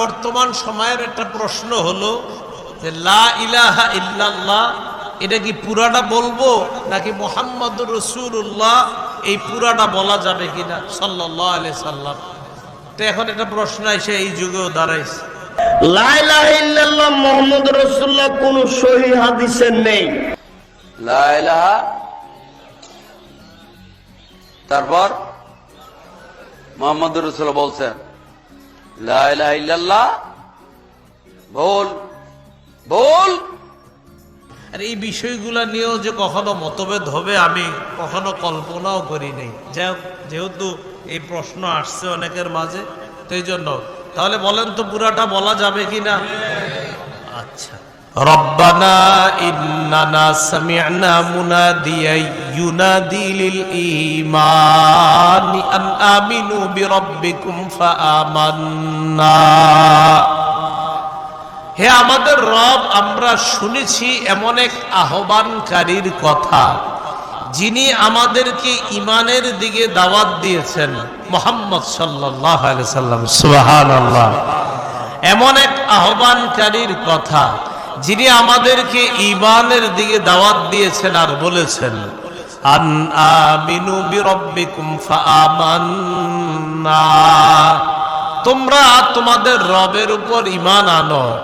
বর্তমান সময়ের একটা প্রশ্ন হলো যে লা ইলাহা ইল্লাল্লাহ এটা কি পুরাটা বলব নাকি মোহাম্মদ রসুল্লাহ এই পুরাটা বলা যাবে কিনা? সাল্লাহ আলি সাল্লাম। তো এখন একটা প্রশ্ন এসে এই যুগেও দাঁড়াইছে। লাইলাহ ইল্লাল্লাহ মোহাম্মদ রসুল্লাহ কোন সহি হাদিসে নেই। লা তারপর মোহাম্মদ রসুল বলছেন লা ইলাহা ইল্লাল্লাহ। বল বল। আর এই বিষয়গুলো নিয়েও যে কখনো মতভেদ হবে আমি কখনো কল্পনাও করি নাই। যেহেতু এই প্রশ্ন আসছে অনেকের মাঝে তো জন্য। তাহলে বলেন তো পুরাটা বলা যাবে কি না আচ্ছা। হে আমাদের রব, আমরা শুনেছি এমন এক আহ্বানকারীর কথা, যিনি আমাদেরকে ইমানের দিকে দাওয়াত দিয়েছেন, মোহাম্মদ সাল্লাম। আল্লাহ এমন এক আহ্বানকারীর কথা যিনি আমাদেরকে ইমানের দিকে দাওয়াত দিয়েছেন আর বলেছেন তোমরা তোমাদের রবের উপর ইমান আনো।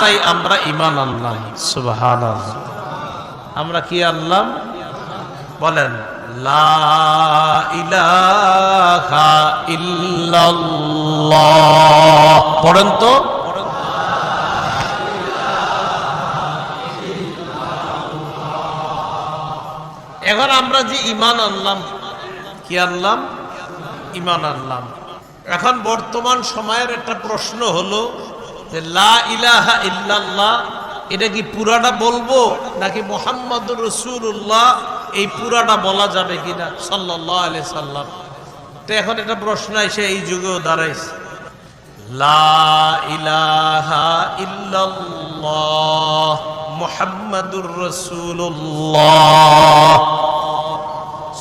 তাই আমরা ইমান আনলাম। সুবহানাল্লাহ। আমরা কি আনলাম? বলেন, লা পড়েন তো। এখন আমরা যে ইমান আনলাম, কি আনলাম? ইমান আনলাম। এখন বর্তমান সময়ের একটা প্রশ্ন হলো যে, লা ইলাহা ইল্লাল্লাহ, এটা কি পুরাটা বলব নাকি মোহাম্মদ রসুল্লাহ এই পুরাটা বলা যাবে কিনা? সাল্লাহ আলি সাল্লাম। তো এখন একটা প্রশ্ন এসে এই যুগেও দাঁড়াইছে। মুহাম্মাদুর রাসূলুল্লাহ।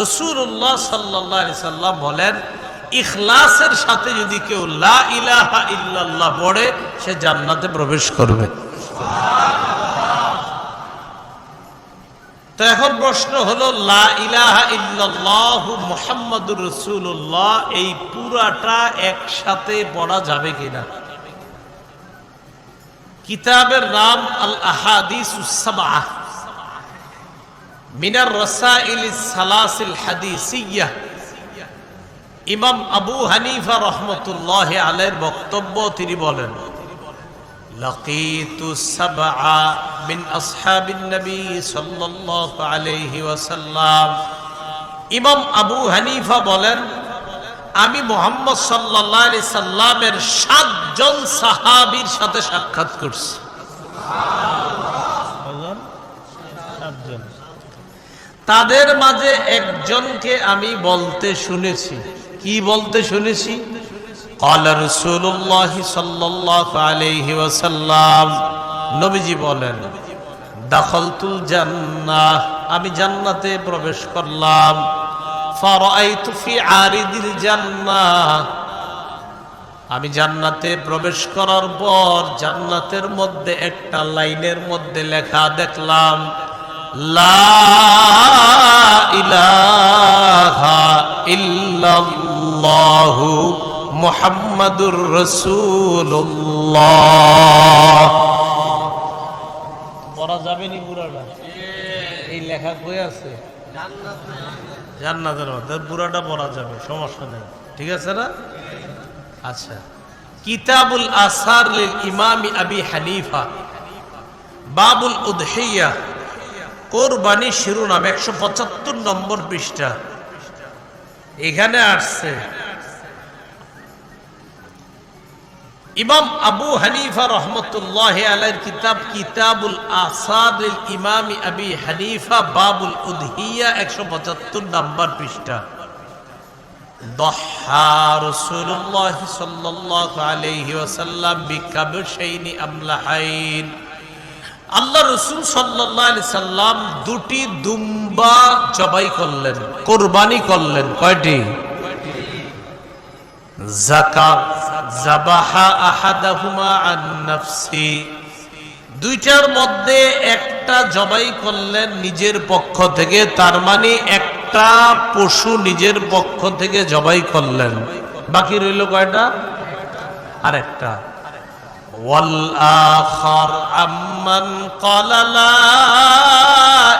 রসুল্লাহ সাল্লাহ সাল্লাম বলেন, ইখলাসের সাথে যদি কেউ লা পড়ে, সে জান্নাতে প্রবেশ করবে। তো এখন প্রশ্ন হলো, লা এই পুরাটা একসাথে পড়া যাবে কিনা? কিতাবের নাম আল আহাদিস মিনার রসাইল সালাসিল হাদিসিয়া ইমাম আবু হানিফা রহমতুল্লাহ আলের বক্তব্য তিনি বলেন لقيت سبعة من أصحاب النبي صلى الله عليه وسلم ইমাম আবু হানিফা বলেন আমি মোহাম্মদ সাল্লাহ আলি সাল্লামের সাতজন সাহাবির সাথে সাক্ষাৎ করছি তাদের মাঝে একজনকে আমি বলতে শুনেছি। কি বলতে শুনেছি? নবীজি বলেন, দাখলতুল আমি জান্নাতে প্রবেশ করলাম। আমি জান্নাতে প্রবেশ করার পর জান্নাতের মধ্যে একটা লাইনের মধ্যে লেখা দেখলাম লা ইলাহা ইল্লাল্লাহু মুহাম্মাদুর রাসূলুল্লাহ। পড়া যাবে নি পুরাটা এই লেখা কই আছে? জান্নাতের মধ্যে। পুরাটা পড়া যাবে সমস্যা নেই। ঠিক আছে না? আচ্ছা। কিতাবুল আসার লিল ইমামি আবি হানিফা। বাবুল উদহিয়া। কোরবানি শিরোনাম একশো পঁচাত্তর নম্বর পৃষ্ঠা। এখানে আসছে, ইমাম আবু হানিফা রহমতুল্লাহ আলের কিতাব কিতাবুল আসাদ ইমাম আবি হানিফা বাবুল উদহিয়া একশো পঁচাত্তর নম্বর পৃষ্ঠা। রসুল্লাহ সাল্লাহ আলহি ওসাল্লাম বিকাবসাইনি আমলাহাইন। আল্লাহ রসুল সাল্লাম দুটি দুম্বা জবাই করলেন, কোরবানি করলেন। কয়টি? দুইটার মধ্যে একটা জবাই করলেন নিজের পক্ষ থেকে, তার মানে একটা পশু নিজের পক্ষ থেকে জবাই করলেন। বাকি রইল কয়টা? আরেকটা। والآخر عمن قال لا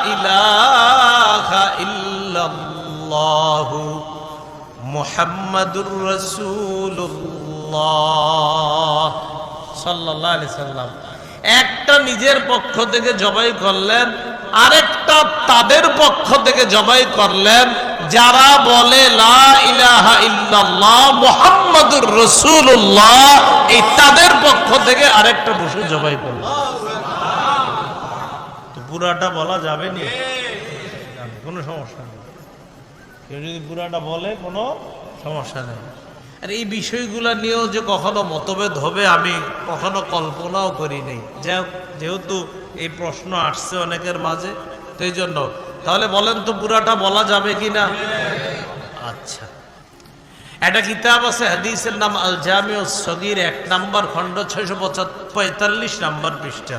إله إلا الله محمد رسول الله صلى الله عليه وسلم একটা নিজের পক্ষ থেকে জবাই করলেন আরেকটা তাদের পক্ষ থেকে জবাই করলেন যারা বলে লা ইলাহা ইল্লাল্লাহ মুহাম্মাদুর রাসূলুল্লাহ এই তাদের পক্ষ থেকে আরেকটা পশু জবাই করলেন তো পুরাটা বলা যাবে নি? কোনো সমস্যা নেই। কেউ যদি পুরাটা বলে, কোনো সমস্যা নেই। আর এই বিষয়গুলো নিয়েও যে কখনো মতভেদ হবে, আমি কখনো কল্পনাও করি নাই। যেহেতু এই প্রশ্ন আসছে অনেকের মাঝে, তো জন্য। তাহলে বলেন তো পুরাটা বলা যাবে কি না আচ্ছা। একটা কিতাব আছে হাদিসের নাম আল জামিউ সগির এক নাম্বার খণ্ড ছয়শো পঁয়তাল্লিশ নাম্বার পৃষ্ঠা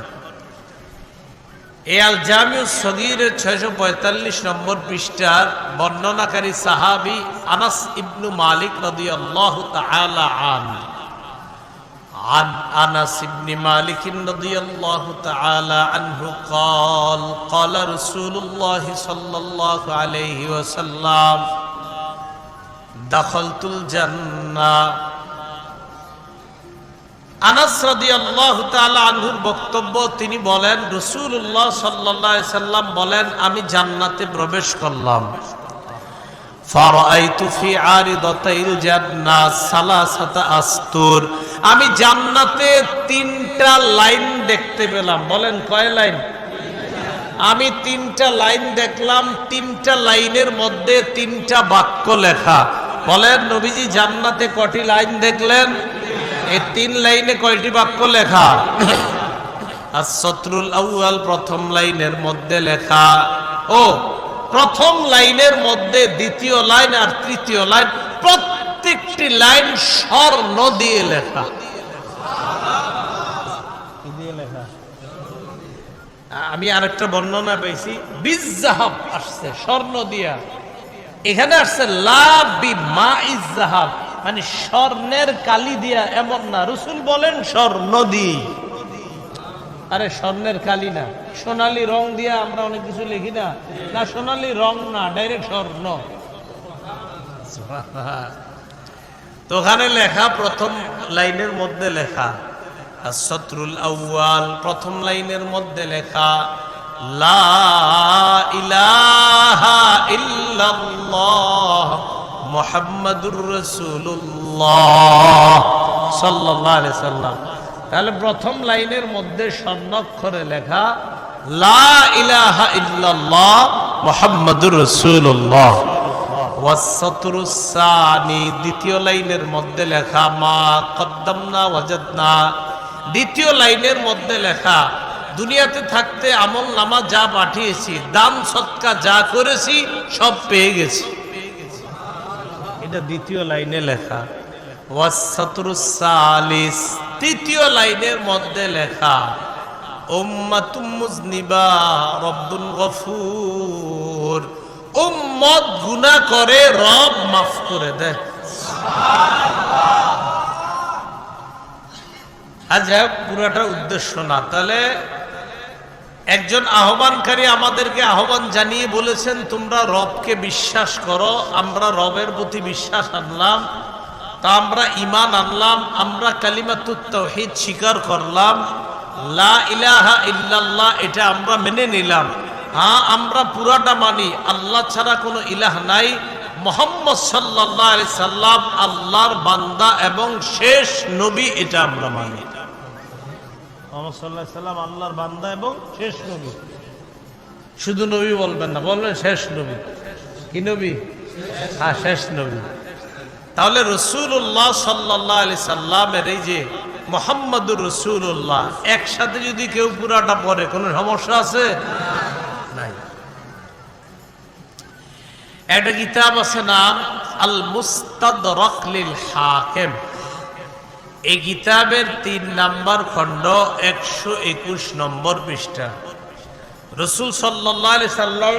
এ আল জামিউ সগিরের ছয়শো পঁয়তাল্লিশ নম্বর পৃষ্ঠার বর্ণনাকারী সাহাবি আনাস ইবনু মালিক রদি আল্লাহ আন عن انس بن مالك رضي الله تعالى عنه قال قال رسول الله صلى الله عليه وسلم দাখলতুল জান্না বক্তব্য, তিনি বলেন রসুল্লাহ সাল্লাম বলেন, আমি জান্নাতে প্রবেশ করলাম। আমি জান্নাতে তিনটা লাইন দেখতে পেলাম। বলেন, কয় লাইন? আমি তিনটা লাইন দেখলাম, তিনটা লাইনের মধ্যে তিনটা বাক্য লেখা। বলেন নবীজি জান্নাতে কটি লাইন দেখলেন? এই তিন লাইনে কয়টি বাক্য লেখা? আর শত্রুল আউয়াল প্রথম লাইনের মধ্যে লেখা ও প্রথম লাইনের মধ্যে দ্বিতীয় লাইন আর তৃতীয় লাইন প্রত্যেকটি লাইন স্বর্ণ দিয়ে লেখা। আমি আরেকটা বর্ণনা পেয়েছি বিজাহাব আসছে স্বর্ণ দিয়া। এখানে আসছে লাভ বি মা ইজাহাব মানে স্বর্ণের কালি দিয়া এমন না। রসুল বলেন, স্বর্ণ দি আরে, স্বর্ণের কালি না। সোনালি রং দিয়া আমরা অনেক কিছু লিখি না। না, সোনালি রং না, ডাইরেক্ট স্বর্ণ। তো ওখানে লেখা, প্রথম লাইনের মধ্যে লেখা শত্রুল আউয়াল, প্রথম লাইনের মধ্যে লেখা লা ইলাহা তাহলে প্রথম লাইনের মধ্যে স্বর্ণাক্ষরে লেখা, লা ইলাহা ইল্লাল্লাহ দ্বিতীয় লাইনের মধ্যে লেখা, মা কদ্দামনা ওয়াজাদনা। দ্বিতীয় লাইনের মধ্যে লেখা দুনিয়াতে থাকতে আমল নামা যা পাঠিয়েছি, দাম, সৎকা যা করেছি, সব পেয়ে গেছি। এটা দ্বিতীয় লাইনে লেখা। ওয়াসাতুরুসালিস তৃতীয় লাইনের মধ্যে লেখা। মুজনিবা, রব্বুন গফুর। উম্মত গুনাহ করে, রব মাফ করে দেয় আজ পুরাটা উদ্দেশ্য না। তাহলে একজন আহ্বানকারী আমাদেরকে আহ্বান জানিয়ে বলেছেন, তোমরা রবকে বিশ্বাস করো, আমরা রবের প্রতি বিশ্বাস আনলাম, তা আমরা ইমান আনলাম, আমরা কালিমাতুত্তহিদ স্বীকার করলাম, লা ইলাহা ইল্লাল্লাহ, এটা আমরা মেনে নিলাম। হ্যাঁ আমরা পুরাটা মানি, আল্লাহ ছাড়া কোনো ইলাহ নাই। মোহাম্মদ সাল্লাহ সাল্লাম আল্লাহর বান্দা এবং শেষ নবী, এটা আমরা মানি। মোহাম্মদ সাল্লাহ সাল্লাম আল্লাহর বান্দা এবং শেষ নবী। শুধু নবী বলবেন না, বলবেন শেষ নবী। কি নবী? হ্যাঁ শেষ নবী। তাহলে রসুল্লাহ সাল্লাহ আলি সাল্লামের এই যে মোহাম্মদুর রসুল্লাহ একসাথে যদি কেউ পুরাটা পড়ে, কোনো সমস্যা আছে? নাই। একটা কিতাব আছে না আল মুস্তাদ রকলিল হাকেম এই কিতাবের তিন নাম্বার খণ্ড একশো একুশ নম্বর পৃষ্ঠা। রসুল সাল্লাহ সাল্লাম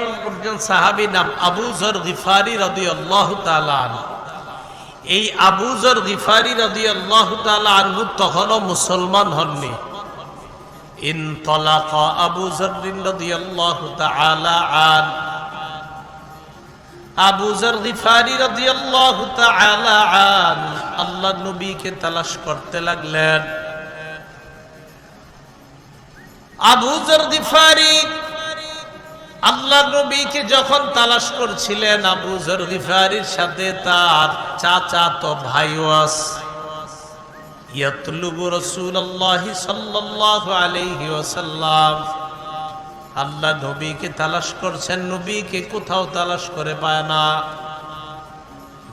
সাহাবি নাম আবুজর গিফারি রদি আল্লাহ তালান এই আবুজর গিফারি রদি আল্লাহ আনহু তখনও মুসলমান হননি। ইন তলাক আবুজর রদি আল্লাহ তালা আন আল্লাহ নবীকে তালাশ করতে লাগলেন। আল্লাহ নবীকে যখন তালাশ করছিলেন, আবু জরগিফারির সাথে তার চাচা তো ভাইও আস ইয়াতলুবু আল্লাহ নবীকে তালাশ করছেন, নবীকে কোথাও তালাশ করে পায় না।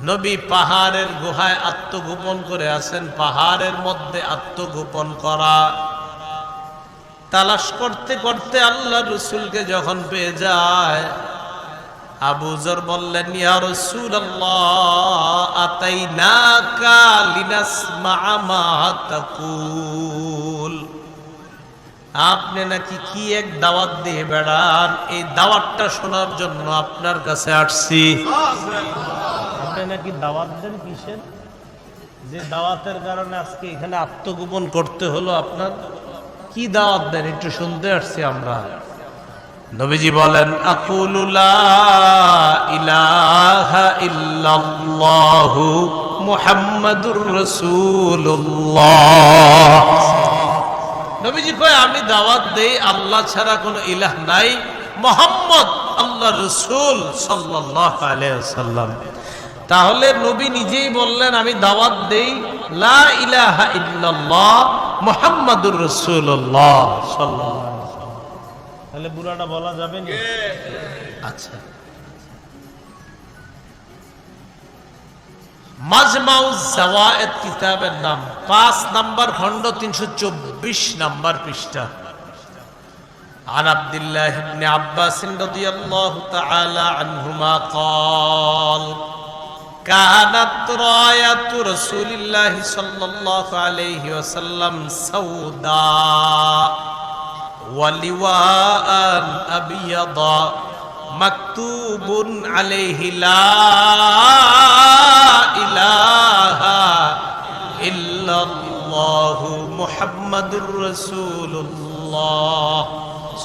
নবী পাহাড়ের গুহায় আত্মগোপন করে আছেন, পাহাড়ের মধ্যে আত্মগোপন করা। তালাশ করতে করতে আল্লাহ রসুলকে যখন পেয়ে যায় আবুজর বললেন, ইয়া রসুল আতাই না কালিনাসমাকুল আপনি নাকি কি এক দাওয়াত দিয়ে বেড়ান? এই দাওয়াতটা শোনার জন্য আপনার কাছে আসছি। আপনি নাকি দাওয়াত দেন কিসের? যে দাওয়াতের কারণে আজকে এখানে আত্মগোপন করতে হলো আপনার। কি দাওয়াত দেন? একটু শুনতে আসছি আমরা। নবীজি বলেন আকুলুলা ইলাহা ইল্লাল্লাহু মুহাম্মাদুর রাসূলুল্লাহ। নবীজি কয় আমি দাওয়াত দেই আল্লাহ ছাড়া কোনো ইলাহ নাই। মোহাম্মদ আল্লাহ রসুল ওয়াসাল্লাম। তাহলে নবী নিজেই বললেন আমি দাওয়াত দেই লা ইলাহা ইল্লাল্লাহ মুহাম্মাদুর রাসূলুল্লাহ সাল্লাল্লাহু আলাইহি ওয়াসাল্লাম। তাহলে বুড়াটা বলা যাবে না? আচ্ছা। মাজমাউজ জাওয়ায়েদ কিতাবের নাম পাঁচ নাম্বার খণ্ড তিনশো চব্বিশ নাম্বার পৃষ্ঠা عن عبد الله بن عباس رضي الله تعالى عنهما قال كانت راية رسول الله صلى الله عليه وسلم سوداء ولواء أبيضا মাতুবুন আলেহিলা লা ইলাহা ইল্লাল্লাহ মুহাম্মাদুর রাসূলুল্লাহ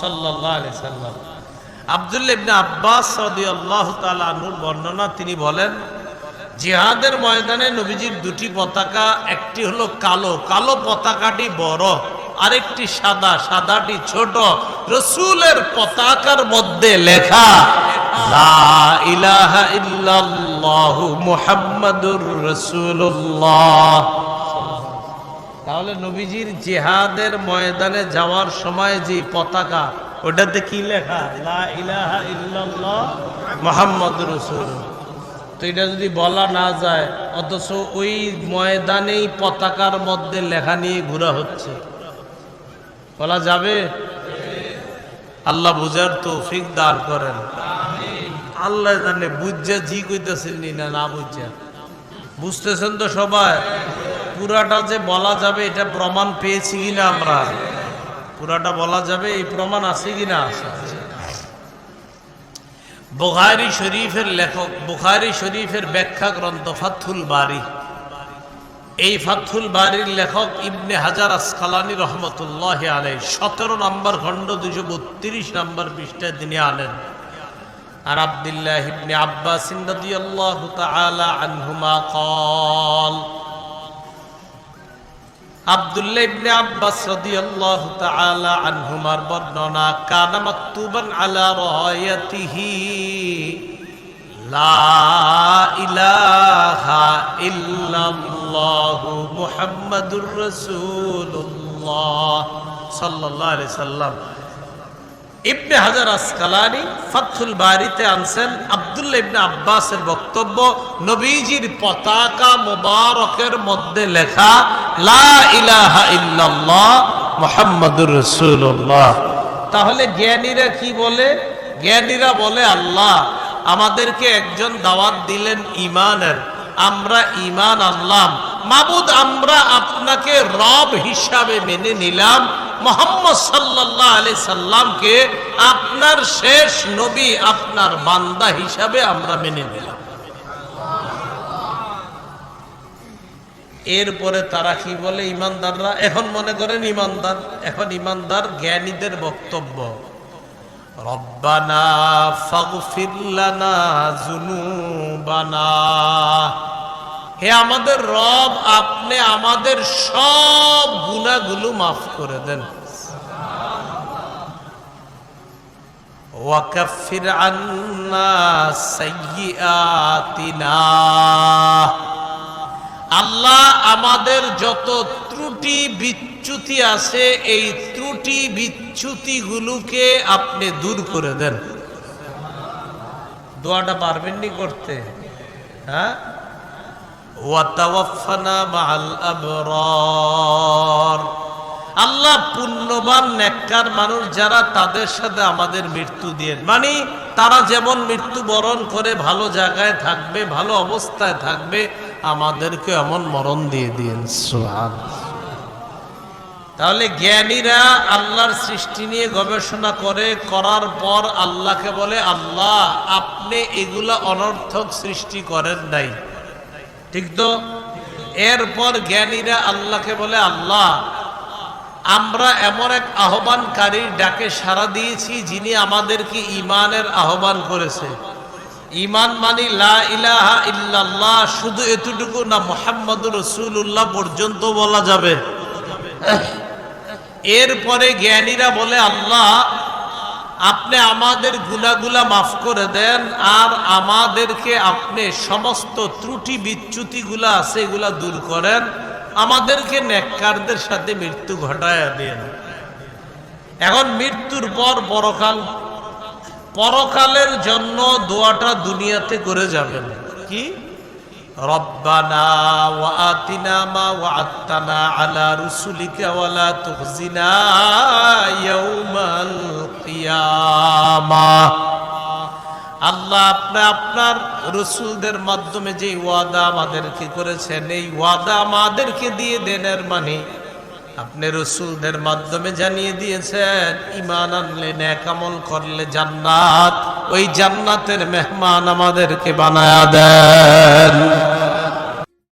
সাল্লাল্লাহু আলাইহি সাল্লাম। আব্দুল্লাহ আব্বাস রাদিয়াল্লাহু তাআলা আনহুর বর্ণনা তিনি বলেন জিহাদের ময়দানে নবীজির দুটি পতাকা, একটি হলো কালো। কালো পতাকাটি বড়, আরেকটি সাদা। সাদাটি ছোট। রসুলের পতাকার মধ্যে লেখা তাহলে নবীজির জেহাদের ময়দানে যাওয়ার সময় যে পতাকা, ওটাতে কি লেখা? লা ইলাহা ইল্লাল্লাহ মুহাম্মাদুর রাসূলুল্লাহ। তো এটা যদি বলা না যায়, অথচ ওই ময়দানেই পতাকার মধ্যে লেখা নিয়ে ঘোরা হচ্ছে। বলা যাবে? আল্লাহ বুঝার তৌফিক দান করেন। আল্লাহ জানে বুঝা জি কইতেছেন নি না না বুঝা বুঝতেছেন তো সবাই, পুরাটা যে বলা যাবে এটা প্রমাণ পেয়েছি কিনা আমরা? পুরাটা বলা যাবে, এই প্রমাণ আছে কিনা? আছে বুখারি শরীফের লেখক, বুখারি শরীফের ব্যাখ্যা গ্রন্থ ফাথুল বাড়ি এই ফাথুল বাড়ির লেখক ইবনে হাজার আসকালানি রহমতুল্লাহ আলাই সতেরো নম্বর খণ্ড দুশো বত্রিশ নম্বর পৃষ্ঠায় তিনি আনেন। আর আবদুল্লাহ ইবনে আব্বাস আনহুমা কল আব্দুল্লাহ ইবনে আব্বাস রাদিয়াল্লাহু তাআলা আনহুমার বর্ণনা কানা মাকতুবান আলা রায়াতিহি লা ইলাহা ইল্লাল্লাহু ইবনে হাজার আসকালানি ফাতুল বারিতে আনছেন আব্দুল্লাহ ইবনে আব্বাসের বক্তব্য, নবীজির পতাকা মোবারকের মধ্যে লেখা, লা ইলাহা ইল্লাল্লাহ মুহাম্মাদুর রাসূলুল্লাহ। তাহলে জ্ঞানীরা কি বলে? জ্ঞানীরা বলে, আল্লাহ, আমাদেরকে একজন দাওয়াত দিলেন ইমানের আমরা ইমান আনলাম মাবুদ, আমরা আপনাকে রব হিসাবে মেনে নিলাম। মোহাম্মদ সাল্লাল্লাহ আলি সাল্লামকে আপনার শেষ নবী, আপনার বান্দা হিসাবে আমরা মেনে নিলাম। এরপরে তারা কি বলে, ইমানদাররা? এখন মনে করেন ইমানদার, এখন ইমানদার জ্ঞানীদের বক্তব্য। রব্বানা ফাগফির লানা যুনুবানা। হে আমাদের রব, আপনি আমাদের সব গুনাহগুলো মাফ করে দেন। ওয়াকাফির আল্লাহ আমাদের যত ত্রুটি বিচ্যুতি আছে, এই ত্রুটি বিচ্যুতিগুলোকে আপনি দূর করে দেন। দোয়াটা পারবেননি করতে হ্যাঁ? আল্লাহ পুণ্যবান, নেককার মানুষ যারা তাদের সাথে আমাদের মৃত্যু দিয়ে মানে তারা যেমন মৃত্যু বরণ করে ভালো জায়গায় থাকবে, ভালো অবস্থায় থাকবে, আমাদেরকে এমন মরণ দিয়ে দিন সুহান তাহলে জ্ঞানীরা আল্লাহর সৃষ্টি নিয়ে গবেষণা করে, করার পর আল্লাহকে বলে, আল্লাহ, আপনি এগুলা অনর্থক সৃষ্টি করেন নাই। ঠিক তো? এরপর জ্ঞানীরা আল্লাহকে বলে, আল্লাহ, আমরা এমন এক আহ্বানকারীর ডাকে সাড়া দিয়েছি যিনি আমাদেরকে ইমানের আহ্বান করেছে। ইমান মানি ইলাহা ইল্লাল্লাহ, শুধু এতটুকু না, মোহাম্মদুর রসুল্লাহ পর্যন্ত বলা যাবে। এরপরে জ্ঞানীরা বলে, আল্লাহ আপনি আমাদের গুনাগুলা মাফ করে দেন, আর আমাদেরকে আপনি সমস্ত ত্রুটি বিচ্যুতিগুলা আছে এগুলা দূর করেন, আমাদেরকে নেককারদের সাথে মৃত্যু ঘটায় দেন। এখন মৃত্যুর পর পরকাল, পরকালের জন্য দোয়াটা দুনিয়াতে করে যাবেন। কি? আল্লাহ আপনি আপনার রসুলদের মাধ্যমে যে ওয়াদা আমাদেরকে করেছেন, এই ওয়াদা আমাদেরকে দিয়ে দেনের মানে আপনি রসুলদের মাধ্যমে জানিয়ে দিয়েছেন ইমান আনলে ন্যাকামল করলে জান্নাত। ওই জান্নাতের মেহমান আমাদেরকে বানায়া দেন।